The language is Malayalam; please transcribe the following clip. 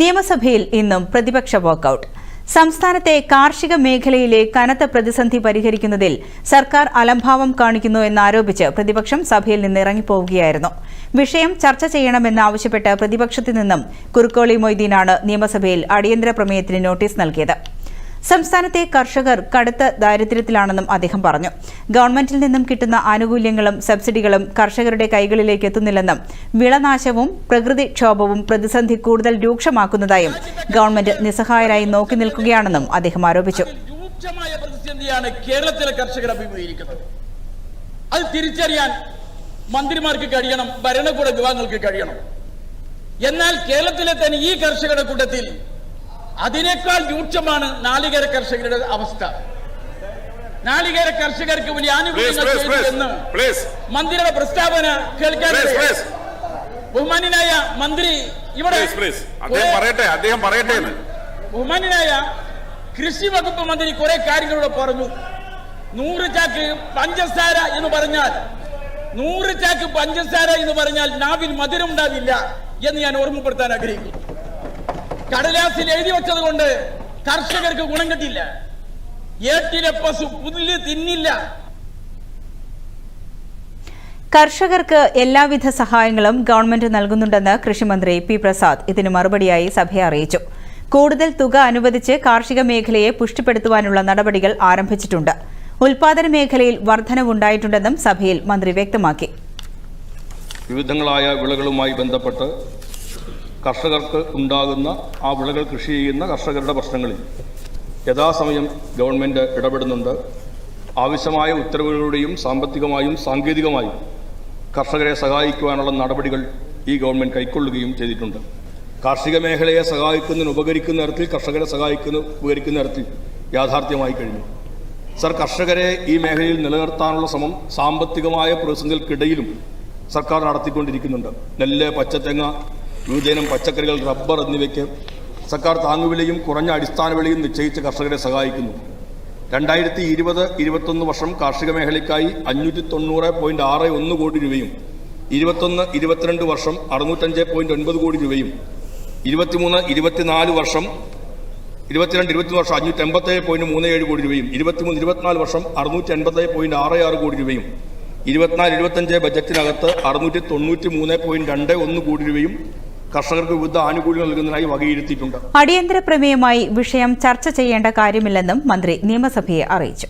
നിയമസഭയിൽ ഇന്നും പ്രതിപക്ഷ വാക്കൌട്ട് സംസ്ഥാനത്തെ കാർഷിക മേഖലയിലെ കനത്ത പ്രതിസന്ധി പരിഹരിക്കുന്നതിൽ സർക്കാർ അലംഭാവം കാണിക്കുന്നു എന്നാരോപിച്ച് പ്രതിപക്ഷം സഭയിൽ നിന്ന് ഇറങ്ങിപ്പോവുകയായിരുന്നു വിഷയം ചർച്ച ചെയ്യണമെന്നാവശ്യപ്പെട്ട് പ്രതിപക്ഷത്തു നിന്നും കുറുക്കോളി മൊയ്തീനാണ് നിയമസഭയിൽ അടിയന്തര പ്രമേയത്തിന് നോട്ടീസ് നൽകിയത്. സംസ്ഥാനത്തെ കർഷകർ കടുത്ത ദാരിദ്ര്യത്തിലാണെന്നും അദ്ദേഹം പറഞ്ഞു. ഗവൺമെന്റിൽ നിന്നും കിട്ടുന്ന ആനുകൂല്യങ്ങളും സബ്സിഡികളും കർഷകരുടെ കൈകളിലേക്ക് എത്തുന്നില്ലെന്നും വിളനാശവും പ്രകൃതിക്ഷോഭവും പ്രതിസന്ധി കൂടുതൽ രൂക്ഷമാക്കുന്നതായും ഗവൺമെന്റ് നിസ്സഹായരായി നോക്കി നിൽക്കുകയാണെന്നും അദ്ദേഹം ആരോപിച്ചു. കേരളത്തിലെ കർഷകർ അഭിമുഖീകരിക്കുന്നത്. അത് തിരിച്ചറിയാൻ മന്ത്രിമാർക്ക് കഴിയണം ഭരണകൂട വിഭാഗങ്ങൾക്ക് കഴിയണം. എന്നാൽ കേരളത്തിലെ തന്നെ ഈ കർഷകരുടെ കൂട്ടത്തിൽ അതിനേക്കാൾ രൂക്ഷമാണ് നാളികേര കർഷകരുടെ അവസ്ഥ. നാളികേര കർഷകർക്ക് വലിയ ആനുകൂല്യങ്ങൾ മന്ത്രിയുടെ പ്രസ്താവന കേൾക്കാൻ ബഹുമാനായ മന്ത്രി ഇവിടെ പറയട്ടെ അദ്ദേഹം പറയട്ടെ ബഹുമാനായ കൃഷി വകുപ്പ് മന്ത്രി കുറെ കാര്യങ്ങളോട് പറഞ്ഞു. നൂറ് ചാക്ക് പഞ്ചസാര എന്ന് പറഞ്ഞാൽ നൂറ് ചാക്ക് പഞ്ചസാര എന്ന് പറഞ്ഞാൽ നാവിൽ മധുരം ഉണ്ടാവില്ല എന്ന് ഞാൻ ഓർമ്മപ്പെടുത്താൻ ആഗ്രഹിക്കുന്നു. കടലാസിൽ എഴുതി വെച്ചത് കൊണ്ട് കർഷകർക്ക് ഗുണം കിട്ടില്ല ഏട്ടിലെ പശു പുല്ല് തിന്നില്ല. കർഷകർക്ക് എല്ലാവിധ സഹായങ്ങളും ഗവൺമെന്റ് നൽകുന്നുണ്ടെന്ന് കൃഷിമന്ത്രി പി പ്രസാദ് ഇതിന് മറുപടിയായി സഭയെ അറിയിച്ചു. കൂടുതൽ തുക അനുവദിച്ച് കാർഷിക മേഖലയെ പുഷ്ടിപ്പെടുത്തുവാനുള്ള നടപടികൾ ആരംഭിച്ചിട്ടുണ്ട്. ഉൽപാദന മേഖലയിൽ വർധനവുണ്ടായിട്ടുണ്ടെന്നും സഭയിൽ മന്ത്രി വ്യക്തമാക്കി. വിവിധങ്ങളായ വിളകളുമായി ബന്ധപ്പെട്ട് കർഷകർക്ക് ഉണ്ടാകുന്ന ആ വിളകൾ കൃഷി ചെയ്യുന്ന കർഷകരുടെ പ്രശ്നങ്ങളിൽ. യഥാസമയം ഗവൺമെന്റ് ഇടപെടുന്നുണ്ട്. ആവശ്യമായ ഉത്തരവുകളുടെയും സാമ്പത്തികമായും സാങ്കേതികമായും കർഷകരെ സഹായിക്കുവാനുള്ള നടപടികൾ ഈ ഗവൺമെന്റ് കൈക്കൊള്ളുകയും ചെയ്തിട്ടുണ്ട്. കാർഷിക മേഖലയെ സഹായിക്കുന്നതിന് ഉപകരിക്കുന്ന തരത്തിൽ കർഷകരെ സഹായിക്കുന്ന ഉപകരിക്കുന്ന തരത്തിൽ യാഥാർത്ഥ്യമായി കഴിഞ്ഞു. സർ കർഷകരെ ഈ മേഖലയിൽ നിലനിർത്താനുള്ള ശ്രമം സാമ്പത്തികമായ പ്രതിസന്ധികൾക്കിടയിലും സർക്കാർ നടത്തിക്കൊണ്ടിരിക്കുന്നുണ്ട്. നെല്ല് പച്ചത്തെങ്ങ യുവജനം പച്ചക്കറികൾ റബ്ബർ എന്നിവയ്ക്ക് സർക്കാർ താങ്ങുവിലയും കുറഞ്ഞ അടിസ്ഥാന വിലയും നിശ്ചയിച്ച് കർഷകരെ സഹായിക്കുന്നു. രണ്ടായിരത്തി ഇരുപത് ഇരുപത്തൊന്ന് വർഷം കാർഷിക മേഖലയ്ക്കായി അഞ്ഞൂറ്റി തൊണ്ണൂറ് പോയിന്റ് ആറ് ഒന്ന് കോടി രൂപയും ഇരുപത്തൊന്ന് ഇരുപത്തിരണ്ട് വർഷം അറുന്നൂറ്റഞ്ച് പോയിന്റ് ഒൻപത് കോടി രൂപയും ഇരുപത്തിമൂന്ന് ഇരുപത്തിനാല് വർഷം ഇരുപത്തിരണ്ട് ഇരുപത്തി വർഷം അഞ്ഞൂറ്റി എൺപത്തേഴ് പോയിന്റ് മൂന്ന് ഏഴ് കോടി രൂപയും ഇരുപത്തിമൂന്ന് ഇരുപത്തിനാല് വർഷം അറുന്നൂറ്റി എൺപത്തേഴ് പോയിന്റ് ആറ് ആറ് കോടി രൂപയും ഇരുപത്തിനാല് ഇരുപത്തഞ്ച് ബജറ്റിനകത്ത് അറുന്നൂറ്റി തൊണ്ണൂറ്റി മൂന്ന് പോയിന്റ് രണ്ട് ഒന്ന് കോടി രൂപയും കർഷകർക്ക് വിവിധ ആനുകൂല്യങ്ങൾ നൽകുന്നതിനായി വകയിരുത്തിയിട്ടുണ്ട്. അടിയന്തര പ്രമേയമായി വിഷയം ചർച്ച ചെയ്യേണ്ട കാര്യമില്ലെന്നും മന്ത്രി നിയമസഭയെ അറിയിച്ചു.